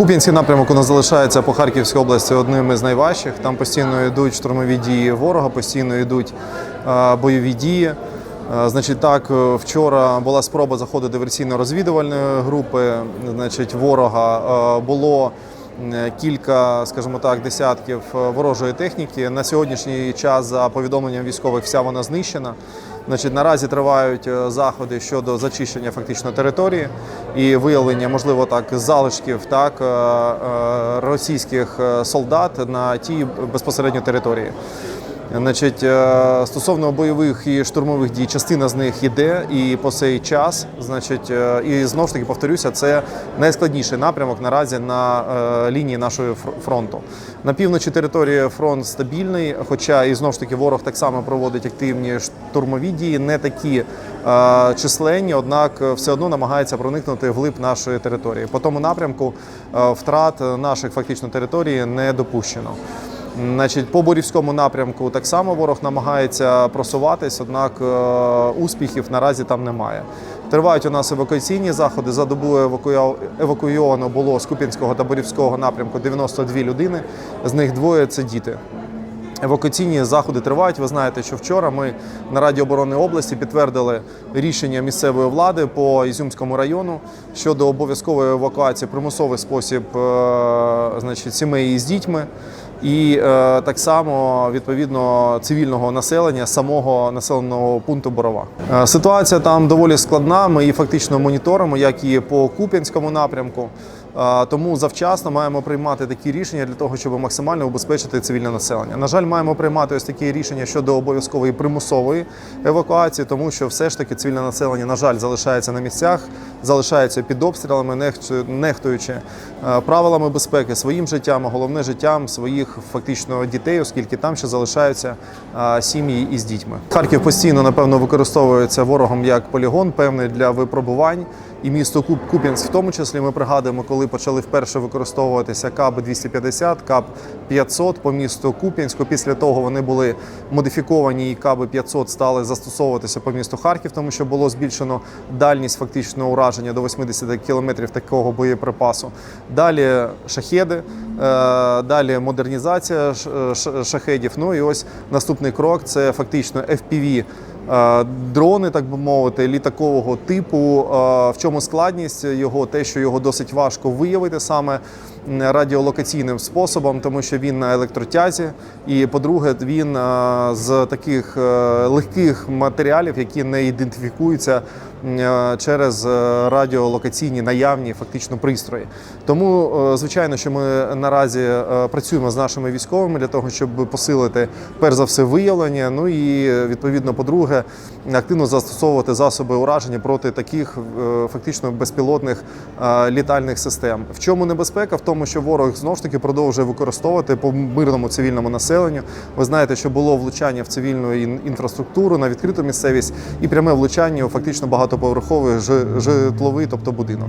Куп'янський напрямок у нас залишається по Харківській області одним із найважчих. Там постійно йдуть штурмові дії ворога, постійно йдуть бойові дії. Значить, так, е, вчора була спроба заходу диверсійно-розвідувальної групи. Значить, ворога було кілька, скажімо так, десятків е, ворожої техніки. На сьогоднішній час, за повідомленням військових, вся вона знищена. Значить, наразі тривають е, заходи щодо зачищення фактично території і виявлення, можливо, так залишків так е, е, російських е, солдат на тій безпосередньо території. Значить, е, стосовно бойових і штурмових дій, частина з них йде і по цей час. Значить, е, і знову ж таки повторюся, це найскладніший напрямок наразі на е, лінії нашої фронту. На півночі території фронт стабільний, хоча і знову ж таки ворог так само проводить активні штурмові дії, не такі численні, однак все одно намагається проникнути вглиб нашої території. По тому напрямку втрат наших фактично територій не допущено. Значить, по Борівському напрямку так само ворог намагається просуватись, однак е, успіхів наразі там немає. Тривають у нас евакуаційні заходи. За добу евакуйовано було з Куп'янського та Борівського напрямку 92 людини, з них двоє це діти. Евакуаційні заходи тривають. Ви знаєте, що вчора ми на Раді оборони області підтвердили рішення місцевої влади по Ізюмському району щодо обов'язкової евакуації примусовий спосіб е, значить, сімей із дітьми. І е, так само відповідно цивільного населення самого населеного пункту Борова. Е, ситуація там доволі складна. Ми її фактично моніторимо, як і по Куп'янському напрямку. Тому завчасно маємо приймати такі рішення для того, щоб максимально убезпечити цивільне населення. На жаль, маємо приймати ось такі рішення щодо обов'язкової примусової евакуації, тому що все ж таки цивільне населення, на жаль, залишається на місцях, залишається під обстрілами, нехту- нехтуючи е, правилами безпеки, своїм життям, а головне життям своїх фактично дітей, оскільки там ще залишаються е, сім'ї із дітьми. Харків постійно напевно використовується ворогом як полігон, певний для випробувань. І місто Куп Куп'янськ, в тому числі, ми пригадуємо, коли почали вперше використовуватися КАБ 250, КАБ 500 по місту Куп'янську. Після того вони були модифіковані, і КАБ 500 стали застосовуватися по місту Харків, тому що було збільшено дальність фактичного ураження до 80 кілометрів такого боєприпасу. Далі шахеди, е, далі модернізація шахедів. Ну і ось наступний крок це фактично FPV Е, Дрони, так би мовити, літакового типу. Е, В чому складність його? Те, що його досить важко виявити саме радіолокаційним способом, тому що він на електротязі. І по-друге, він з таких е, легких матеріалів, які не ідентифікуються через е, радіолокаційні наявні фактично пристрої. Тому, е, звичайно, що ми наразі е, працюємо з нашими військовими для того, щоб посилити перш за все виявлення. Ну і е, відповідно, по-друге, активно застосовувати засоби ураження проти таких е, фактично безпілотних е, літальних систем. В чому небезпека? В тому, що ворог знову ж таки продовжує використовувати по мирному цивільному населенню. Ви знаєте, що було влучання в цивільну інфраструктуру на відкриту місцевість і пряме влучання у фактично багатоповерховий жи- житловий, тобто будинок.